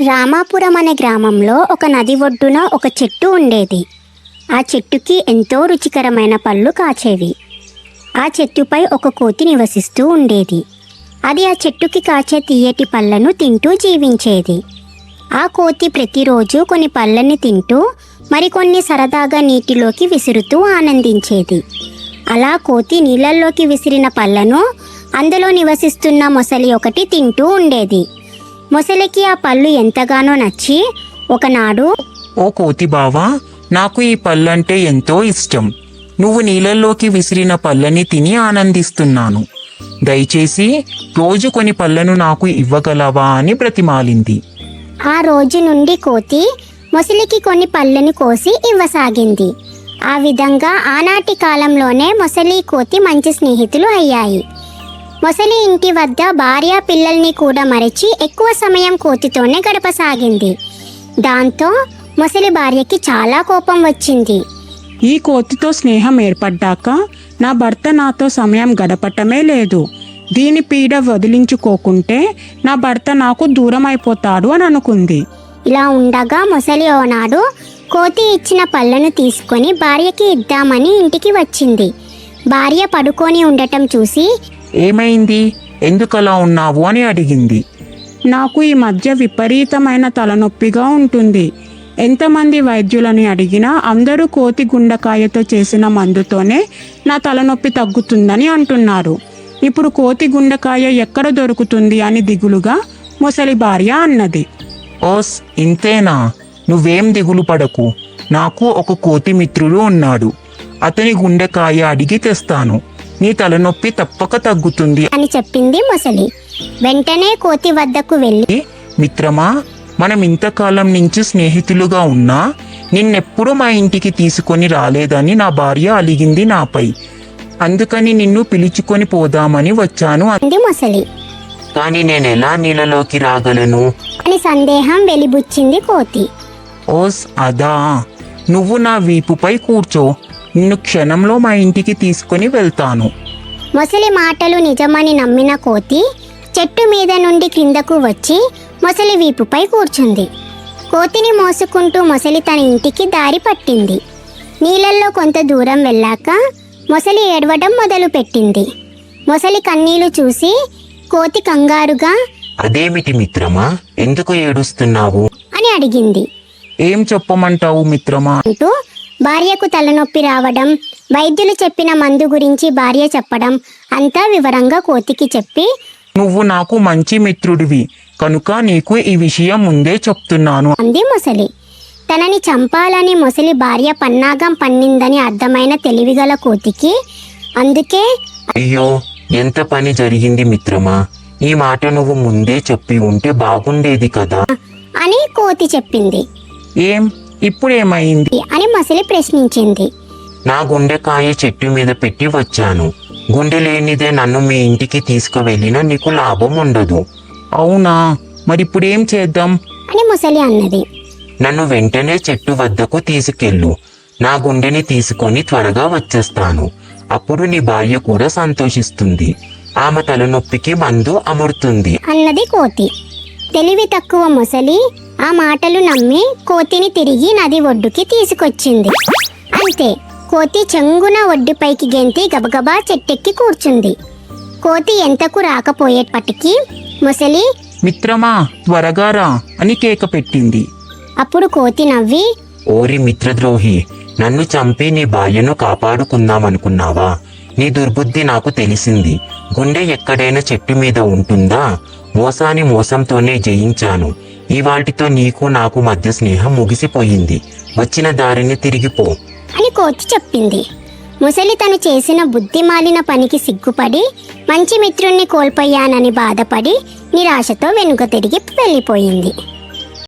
రామాపురం అనే గ్రామంలో ఒక నది ఒడ్డున ఒక చెట్టు ఉండేది. ఆ చెట్టుకి ఎంతో రుచికరమైన పళ్ళు కాచేవి. ఆ చెట్టుపై ఒక కోతి నివసిస్తూ ఉండేది. అది ఆ చెట్టుకి కాచే తీయటి పళ్ళను తింటూ జీవించేది. ఆ కోతి ప్రతిరోజు కొన్ని పళ్ళని తింటూ మరికొన్ని సరదాగా నీటిలోకి విసురుతూ ఆనందించేది. అలా కోతి నీళ్ళల్లోకి విసిరిన పళ్ళను అందులో నివసిస్తున్న మొసలి ఒకటి తింటూ ఉండేది. మొసలికి ఆ పళ్ళు ఎంతగానో నచ్చి ఒకనాడు ఓ కోతి బావా నాకు ఈ పళ్ళంటే ఎంతో ఇష్టం. నువ్వు నీళ్ళల్లోకి విసిరిన పళ్ళని తిని ఆనందిస్తున్నాను. దయచేసి రోజు కొన్ని పళ్ళను నాకు ఇవ్వగలవా అని బ్రతిమాలింది. ఆ రోజు నుండి కోతి మొసలికి కొన్ని పళ్ళని కోసి ఇవ్వసాగింది. ఆ విధంగా ఆనాటి కాలంలోనే మొసలి కోతి మంచి స్నేహితులు అయ్యాయి. మొసలి ఇంటి వద్ద భార్య పిల్లల్ని కూడా మరచి ఎక్కువ సమయం కోతితోనే గడపసాగింది. దాంతో మొసలి భార్యకి చాలా కోపం వచ్చింది. ఈ కోతితో స్నేహం ఏర్పడ్డాక నా భర్త నాతో సమయం గడపటమే లేదు. దీని పీడ వదిలించుకోకుంటే నా భర్త నాకు దూరం అయిపోతాడు అని అనుకుంది. ఇలా ఉండగా మొసలి ఓనాడు కోతి ఇచ్చిన పళ్ళను తీసుకొని భార్యకి ఇద్దామని ఇంటికి వచ్చింది. భార్య పడుకొని ఉండటం చూసి ఏమైంది? ఎందుకలా ఉన్నావు? అని అడిగింది. నాకు ఈ మధ్య విపరీతమైన తలనొప్పిగా ఉంటుంది. ఎంతమంది వైద్యులని అడిగినా అందరూ కోతి గుండకాయతో చేసిన మందుతోనే నా తలనొప్పి తగ్గుతుందని అంటున్నారు. ఇప్పుడు కోతి గుండకాయ ఎక్కడ దొరుకుతుంది అని దిగులుగా ముసలి భార్య అన్నది. ఓస్ ఇంతేనా? నువ్వేం దిగులు పడకు. నాకు ఒక కోతి మిత్రుడు ఉన్నాడు. అతని గుండెకాయ అడిగి తెస్తాను. నీ తలనొప్పి తప్పక తగ్గుతుంది. అని చెప్పింది మొసలి. వెంటనే కోతి వద్దకు వెళ్ళి మిత్రమా మనం ఇంతకాలం నుంచి స్నేహితులుగా ఉన్నా నిన్నెప్పుడు మా ఇంటికి తీసుకొని రాలేదని నా భార్య అలిగింది నాపై. అందుకని నిన్ను పిలుచుకొని పోదామని వచ్చాను. అంది మొసలి. కానీ నేను ఎలా నీళ్ళలోకి రాగలను? అని సందేహం వెలిబుచ్చింది కోతి. ఓస్ అదా. నువ్వు నా వీపుపై కూర్చో. నిన్ను క్షణంలో మా ఇంటికి తీసుకొని వెళ్తాను. మొసలి మాటలు నిజమని నమ్మిన కోతి చెట్టు మీద నుండి క్రిందకు వచ్చి మొసలి వీపుపై కూర్చుంది. కోతిని మోసుకుంటూ మొసలి తన ఇంటికి దారి పట్టింది. నీళ్ళల్లో కొంత దూరం వెళ్ళాక మొసలి ఏడవడం మొదలుపెట్టింది. మొసలి కన్నీళ్ళు చూసి కోతి కంగారుగా అదేమిటి మిత్రమా? ఎందుకు ఏడుస్తున్నావు? అని అడిగింది. ఏం చెప్పమంటావు మిత్రమా? అంటూ భార్యకు తలనొప్పి రావడం వైద్యులు చెప్పిన మందు గురించి భార్య చెప్పడం అంతా వివరంగా కోతికి చెప్పి నువ్వు నాకు మంచి మిత్రుడివి కనుక నీకు ఈ విషయం ముందే చెప్తున్నాను. అంది మొసలి. తనని చంపాలని మొసలి భార్య పన్నాగం పన్నిందని అర్థమైన తెలివిగల కోతికి అందుకే అయ్యో ఎంత పని జరిగింది మిత్రమా ఈ మాట నువ్వు ముందే చెప్పి ఉంటే బాగుండేది కదా. అని కోతి చెప్పింది. ఏం? ఇప్పుడేమైంది? అని మొసలి ప్రశ్నించింది. నా గుండెకాయ చెట్టు మీద పెట్టి వచ్చాను. గుండె లేనిదే నన్ను మీ ఇంటికి తీసుకువెళ్ళినా నీకు లాభం ఉండదు. అవునా? మరిప్పుడేం చేద్దాం? అని మొసలి అన్నది. నన్ను వెంటనే చెట్టు వద్దకు తీసుకెళ్ళు. నా గుండెని తీసుకొని త్వరగా వచ్చేస్తాను. అప్పుడు నీ భార్య కూడా సంతోషిస్తుంది. ఆమె తలనొప్పికి మందు అమరుతుంది. అన్నది కోతి. తెలివి తక్కువ మొసలి ఆ మాటలు నమ్మి కోతిని తిరిగి నది ఒడ్డుకి తీసుకొచ్చింది. అంతే కోతి చెంగున ఒడ్డుపైకి గెంతి గబగబా చెట్టెక్కి కూర్చుంది. కోతి ఎంతకు రాకపోయేపటికి మొసలి మిత్రమా త్వరగా రా అని కేక పెట్టింది. అప్పుడు కోతి నవ్వి ఓరి మిత్రద్రోహి నన్ను చంపి నీ భార్యను కాపాడుకుందామనుకున్నావా? నీ దుర్బుద్ధి నాకు తెలిసింది. గుండె ఎక్కడైనా చెట్టు మీద ఉంటుందా? మోసాని మోసంతోనే జయించాను. ఈ వాటితో నీకు నాకు మధ్య స్నేహం ముగిసిపోయింది. వచ్చిన దారిని తిరిగిపో అని కోతి చెప్పింది. ముసలి తను చేసిన బుద్ధిమాలిన పనికి సిగ్గుపడి మంచి మిత్రుణ్ణి కోల్పోయానని బాధపడి నిరాశతో వెనుక తిరిగి వెళ్ళిపోయింది.